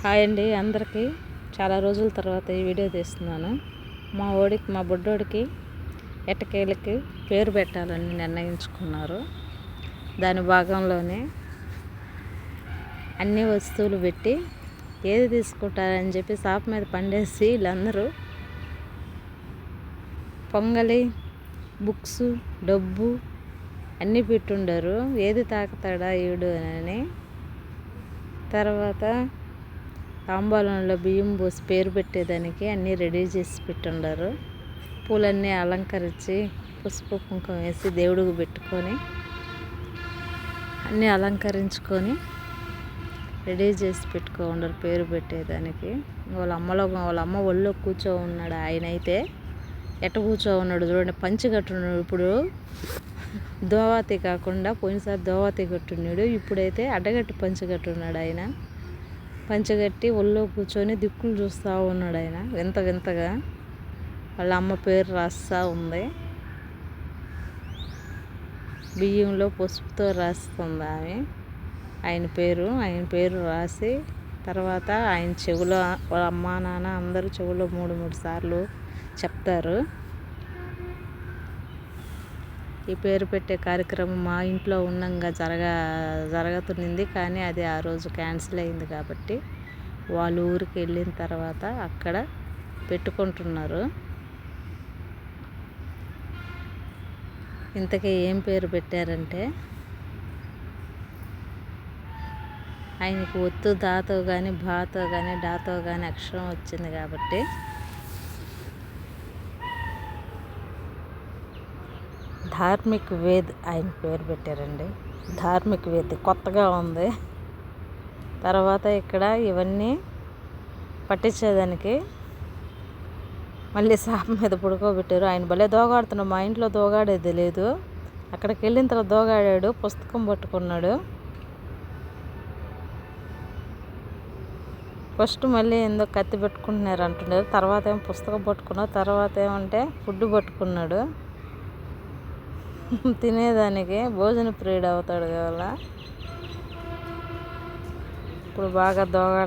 Hi అండి అందరికీ. చాలా రోజుల తర్వాత ఈ వీడియో తీస్తున్నాను. మా ఓడికి మా బుడ్డోడికి ఎట్టకేలకి పేరు పెట్టాలని నిర్ణయించుకున్నారు. దాని భాగంలోనే అన్ని వస్తువులు పెట్టి ఏది తీసుకుంటారని చెప్పి షాప్ మీద పండేసి వీళ్ళందరూ పొంగలి బుక్స్ డబ్బు అన్నీ పెట్టుండారు. ఏది తాకుతాడా ఈడు అని. తర్వాత తాంబూలంలో బియ్యం పోసి పేరు పెట్టేదానికి అన్నీ రెడీ చేసి పెట్టుండారు. పూలన్నీ అలంకరించి పసుపు కుంకుమ వేసి దేవుడికి పెట్టుకొని అన్నీ అలంకరించుకొని రెడీ చేసి పెట్టుకో ఉండరు పేరు పెట్టేదానికి. వాళ్ళ అమ్మలో వాళ్ళ అమ్మ ఒళ్ళో కూర్చో ఉన్నాడు ఆయన అయితే ఎట్ట కూర్చో ఉన్నాడు చూడండి పంచి కట్టున్నాడు ఇప్పుడు. దోవాతి కాకుండా పోయినసారి దోవాతి కట్టున్నాడు. ఇప్పుడైతే అడ్డగట్టు పంచి కట్టున్నాడు ఆయన. పంచగట్టి ఒళ్ళో కూర్చొని దిక్కులు చూస్తూ ఉన్నాడు ఆయన. వింత వింతగా వాళ్ళ అమ్మ పేరు రాస్తా ఉంది. బియ్యంలో పసుపుతో రాస్తుంది ఆమె. ఆయన పేరు ఆయన పేరు రాసి తర్వాత ఆయన చెవులో వాళ్ళ అమ్మ నాన్న అందరూ చెవులో మూడు మూడు సార్లు చెప్తారు. ఈ పేరు పెట్టే కార్యక్రమం మా ఇంట్లో ఉన్నంగా జరగ జరుగుతుంది కానీ అది ఆ రోజు క్యాన్సిల్ అయింది కాబట్టి వాళ్ళ ఊరికి వెళ్ళిన తర్వాత అక్కడ పెట్టుకుంటున్నారు. ఇంతకీ ఏం పేరు పెట్టారంటే ఆయనకు ఒత్తు దాతో కానీ బాతో కానీ డాతో కానీ అక్షరం వచ్చింది కాబట్టి ధార్మిక్ వేద్ ఆయన పేరు పెట్టారండి. ధార్మిక్ వేద్ కొత్తగా ఉంది. తర్వాత ఇక్కడ ఇవన్నీ పట్టించేదానికి మళ్ళీ సాప మీద పడుకోబెట్టారు. ఆయన భలే దోగాడుతున్నాడు. మా ఇంట్లో దోగాడేది లేదు. అక్కడికి వెళ్ళిన తర్వాత దోగాడాడు. పుస్తకం పట్టుకున్నాడు. ఫస్ట్ మళ్ళీ ఏందో కత్తి పెట్టుకుంటున్నారు అంటున్నారు. తర్వాత ఏమో పుస్తకం పట్టుకున్నాడు. తర్వాత ఏమంటే ఫుడ్ పట్టుకున్నాడు. తినేదానికి భోజన ప్రియుడు అవుతాడు కదా ఇప్పుడు బాగా దోగాడు